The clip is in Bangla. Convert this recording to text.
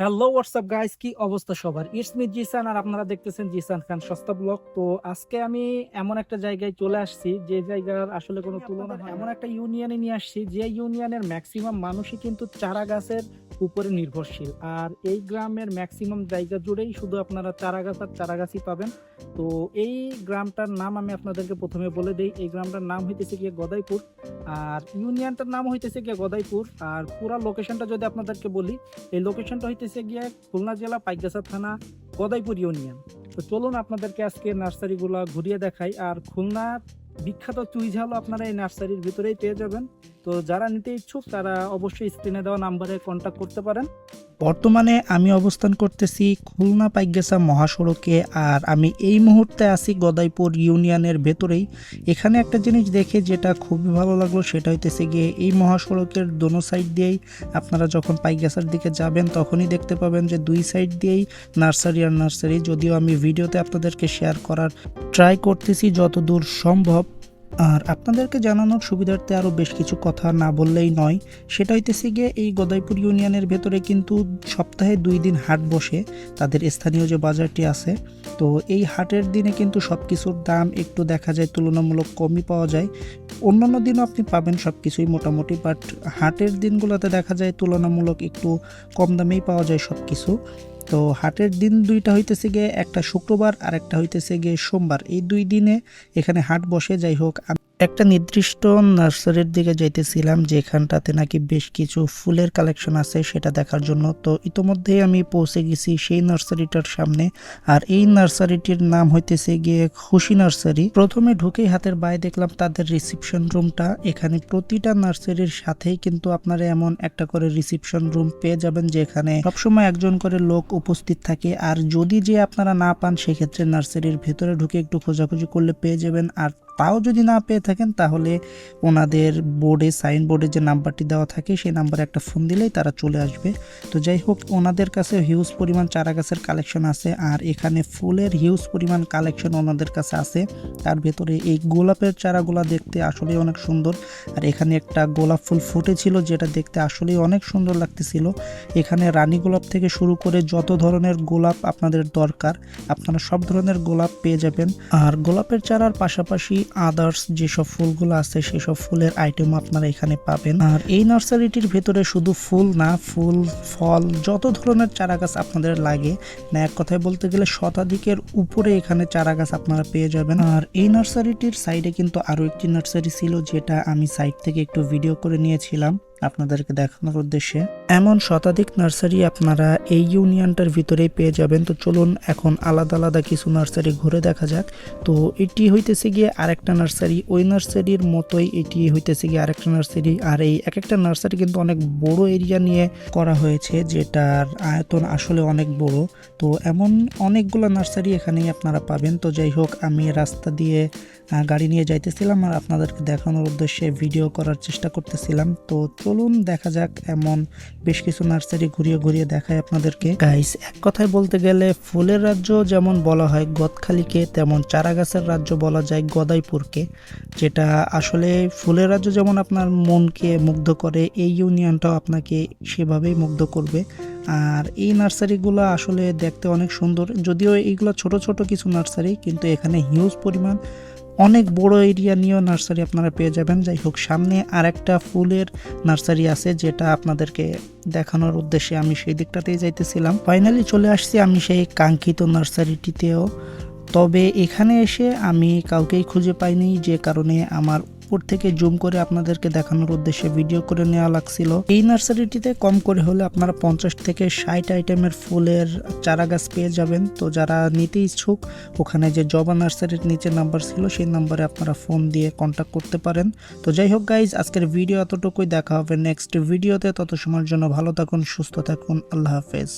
হ্যালো হোয়াটসঅ্যাপ গাইস কি অবস্থা সবার? ইটস মি জিসান আর আপনারা দেখতেছেন জিসান খান সস্তা ব্লগ তো আজকে আমি এমন একটা জায়গায় চলে আসছি যে জায়গার আসলে কোনো তুলনা হয় এমন একটা ইউনিয়নে নিয়ে আসছি যে ইউনিয়নের ম্যাক্সিমাম মানুষই কিন্তু চারা গাছের উপরে নির্ভরশীল। আর এই গ্রামের ম্যাক্সিমাম জায়গা জুড়েই শুধু আপনারা চারা গাছ আর চারা গাছই পাবেন। তো এই গ্রামটার নাম আমি আপনাদেরকে প্রথমে বলে দিই। এই গ্রামটার নাম হইতেছে গিয়ে গদাইপুর। আর ইউনিয়নটার নাম হইতেছে গিয়ে গদাইপুর। আর পুরা লোকেশনটা যদি আপনাদেরকে বলি এই লোকেশনটা হইতেছে গিয়ে খুলনা জেলা পাইকগাছা থানা কদাইপুর ইউনিয়ন। তো চলুন আপনাদেরকে আজকে নার্সারিগুলো ঘুরিয়ে দেখাই। আর খুলনা বিখ্যাত চুই ঝালও আপনারা এই নার্সারির ভিতরেই পেয়ে যাবেন। তো যারা নিতে ইচ্ছুক, তারা অবশ্যই স্ক্রিনে দেওয়া নাম্বারে কন্ট্যাক্ট করতে পারেন। বর্তমানে আমি অবস্থান করতেছি খুলনা পাইগেসা মহাসড়কে, আর আমি এই মুহূর্তে আছি গদাইপুর ইউনিয়নের ভেতরেই। এখানে একটা জিনিস দেখে যেটা খুবই ভালো লাগল, সেটা হইতেছে গিয়ে এই মহাসড়কের দোনো সাইড দিয়েই আপনারা যখন পাইগেসার দিকে যাবেন, তখনই দেখতে পাবেন যে দুই সাইড দিয়েই নার্সারি আর নার্সারি। যদিও আমি ভিডিওতে আপনাদেরকে শেয়ার করার ট্রাই করতেছি, যতদূর সম্ভব। আর আপনাদেরকে জানানোর সুবিধার্থে আরও বেশ কিছু কথা না বললেই নয়, সেটা হইতেছে গিয়ে এই গদাইপুর ইউনিয়নের ভেতরে কিন্তু সপ্তাহে দুই দিন হাট বসে, তাদের স্থানীয় যে বাজারটি আছে। তো এই হাটের দিনে কিন্তু সব কিছুর দাম একটু দেখা যায়, তুলনামূলক কমই পাওয়া যায়। অন্যান্য দিনও আপনি পাবেন সব কিছুই মোটামুটি বাট হাটের দিনগুলোতে দেখা যায় তুলনামূলক একটু কম দামেই পাওয়া যায় সব কিছু তো হাটের দিন দুইটা হইতেছে গিয়ে একটা শুক্রবার আর একটা হইতেছে গিয়ে সোমবার। এই দুই দিনে এখানে হাট বসে, যাই হোক একটা নির্দিষ্ট নার্সারির দিকে যাইতেছিলাম, যেখানটাতে নাকি বেশ কিছু ফুলের কালেকশন আছে সেটা দেখার জন্য। তো ইতোমধ্যেই আমি পৌঁছে গেছি সেই নার্সারিটার সামনে। আর এই নার্সারিটির নাম হইতেছে গিয়ে খুশি নার্সারি। প্রথমে ঢুকেই হাতের বাইরে দেখলাম তাদের রিসিপশন রুমটা। এখানে প্রতিটা নার্সারির সাথেই কিন্তু আপনারা এমন একটা করে রিসিপশন রুম পেয়ে যাবেন, যেখানে সবসময় একজন করে লোক উপস্থিত থাকে। আর যদি যে আপনারা না পান, সেক্ষেত্রে নার্সারির ভেতরে ঢুকে একটু খোঁজাখুঁজি করলে পেয়ে যাবেন। আর তাও যদি না পেয়ে থাকেন, তাহলে ওনাদের বোর্ডে সাইন বোর্ডে যে নাম্বারটি দেওয়া থাকে, সেই নাম্বারে একটা ফোন দিলেই তারা চলে আসবে। তো যাই হোক, ওনাদের কাছে হিউজ পরিমাণ চারা গাছের কালেকশন আছে, আর এখানে ফুলের হিউজ পরিমাণ কালেকশন ওনাদের কাছে আছে। তার ভেতরে এই গোলাপের চারাগুলো দেখতে আসলেই অনেক সুন্দর। আর এখানে একটা গোলাপ ফুল ফুটেছিল, যেটা দেখতে আসলেই অনেক সুন্দর লাগতেছিল। এখানে রানী গোলাপ থেকে শুরু করে যত ধরনের গোলাপ আপনাদের দরকার, আপনারা সব ধরনের গোলাপ পেয়ে যাবেন। আর গোলাপের চারার পাশাপাশি আদার্স যেসব ফুলগুলো আছে, সেসব ফুলের আইটেম আপনারা এখানে পাবেন। আর এই নার্সারিটির ভেতরে শুধু ফুল না, ফুল, ফল, যত ধরনের চারা গাছ আপনাদের লাগে, না এক কথায় বলতে গেলে শতাধিকের উপরে এখানে চারা গাছ আপনারা পেয়ে যাবেন। আর এই নার্সারিটির সাইডে কিন্তু আরও একটি নার্সারি ছিল, যেটা আমি সাইড থেকে একটু ভিডিও করে নিয়েছিলাম। আপনাদেরকে দেখানোর উদ্দেশ্যে, এমন শতাধিক নার্সারি আপনারা এই ইউনিয়নটার ভিতরেই পেয়ে যাবেন। তো চলুন এখন আলাদা আলাদা কিছু নার্সারি ঘুরে দেখা যাক। তো এটি হইতেছে গিয়ে আরেকটা নার্সারি। ওই নার্সারির মতোই এটি হইতেছে গিয়ে আরেকটা নার্সারি। আর এই এক একটা নার্সারি কিন্তু অনেক বড় এরিয়া নিয়ে করা হয়েছে, যেটার আয়তন আসলে অনেক বড়। তো এমন অনেকগুলো নার্সারি এখানেই আপনারা পাবেন। তো যাই হোক, আমি রাস্তা দিয়ে গাড়ি নিয়ে যাইতেছিলাম আর আপনাদেরকে দেখানোর উদ্দেশ্যে ভিডিও করার চেষ্টা করতেছিলাম। তো চলুন দেখা যাক এমন বেশ কিছু নার্সারি ঘুরিয়ে ঘুরিয়ে দেখায় আপনাদেরকে। গাইস এক কথায় বলতে গেলে ফুলের রাজ্য যেমন বলা হয় গদখালিকে, তেমন চারা গাছের রাজ্য বলা যায় গদাইপুরকে, যেটা আসলে ফুলের রাজ্য যেমন আপনার মনকে মুগ্ধ করে, এই ইউনিয়নটাও আপনাকে সেভাবেই মুগ্ধ করবে। আর এই নার্সারিগুলো আসলে দেখতে অনেক সুন্দর, যদিও এইগুলো ছোট ছোট কিছু নার্সারি, কিন্তু এখানে হিউজ পরিমাণ অনেক বড় এরিয়া নিয়েও নার্সারি আপনারা পেয়ে যাবেন। যাই হোক, সামনে আর একটা ফুলের নার্সারি আছে যেটা আপনাদেরকে দেখানোর উদ্দেশ্যে আমি সেই দিকটাতেই যাইতেছিলাম। ফাইনালি চলে আসছি আমি সেই কাঙ্ক্ষিত নার্সারিটিতেও তবে এখানে এসে আমি কাউকেই খুঁজে পাইনি, যে কারণে আমার উপর থেকে জুম করে আপনাদেরকে দেখানোর উদ্দেশ্যে ভিডিও করে নেওয়া লাগছিল। এই নার্সারিটিতে কম করে হলে আপনারা পঞ্চাশ থেকে ষাট আইটেমের ফুলের চারা গাছ পেয়ে যাবেন। তো যারা নিতে ইচ্ছুক, ওখানে যে জবা নার্সারির নিচে নাম্বার ছিল, সেই নাম্বারে আপনারা ফোন দিয়ে কন্ট্যাক্ট করতে পারেন। তো যাই হোক গাইজ আজকের ভিডিও এতটুকুই। দেখা হবে নেক্সট ভিডিওতে। তত সময়ের জন্য ভালো থাকুন, সুস্থ থাকুন। আল্লাহ হাফেজ।